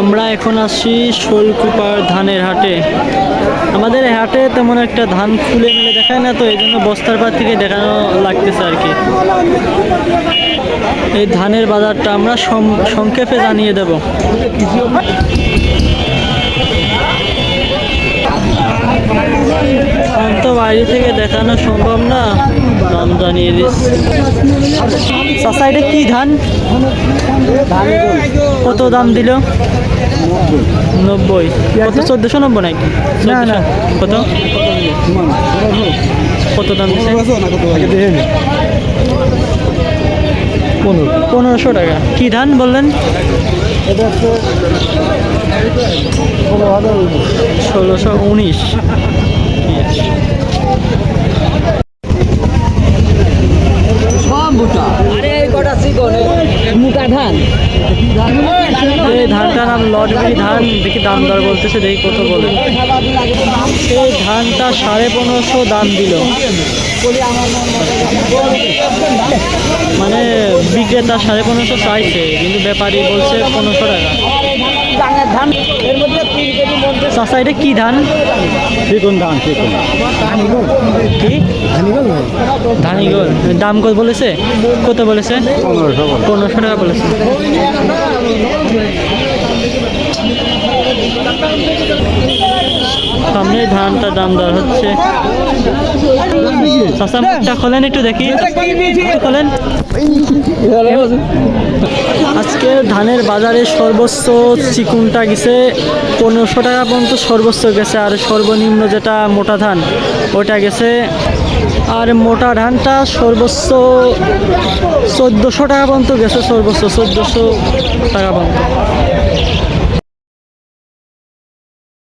আমরা এখন আসি শোলকুপার ধানের হাটে। আমাদের হাটে তেমন একটা ধান খুলে মেলে দেখায় না, তো এই জন্য বস্তার পার থেকে দেখানো লাগতেছে আর কি। এই ধানের বাজারটা আমরা সংক্ষেপে জানিয়ে দেব। বাইরে থেকে দেখানো সম্ভব না। দাম জানিয়ে দিচ্ছি চাষা এটা কি ধান? কত দাম দিল? নব্বই। কত চোদ্দশো নব্বই নাকি? না না। কত? কত দাম দিচ্ছে পনেরোশো টাকা। কি ধান বললেন? ষোলোশো উনিশ। দাম দর বলতেছে, দেখি ধানটা সাড়ে পনেরোশো দাম দিল। মানে বিক্রেতা সাড়ে পনেরোশো চাইছে, কিন্তু ব্যাপারী বলছে পনেরোশো টাকা। চাষা এটা কি ধান? চিকন ধান চিকন কি? ধানিগল দাম কত বলেছে? কত বলেছে? পনেরোশো পনেরোশো টাকা বলেছে। সামনে ধানটা দাম দর হচ্ছে চাষা মুখটা খোলেন একটু দেখি। খোলেন আজকে ধানের বাজারে সর্বোচ্চ চিকুনটা গেছে পনেরোশো টাকা পর্যন্ত সর্বোচ্চ গেছে, আর সর্বনিম্ন যেটা মোটা ধান ওটা গেছে। আর মোটা ধানটা সর্বোচ্চ চোদ্দোশো টাকা পর্যন্ত গেছে, সর্বোচ্চ চোদ্দোশো টাকা পর্যন্ত।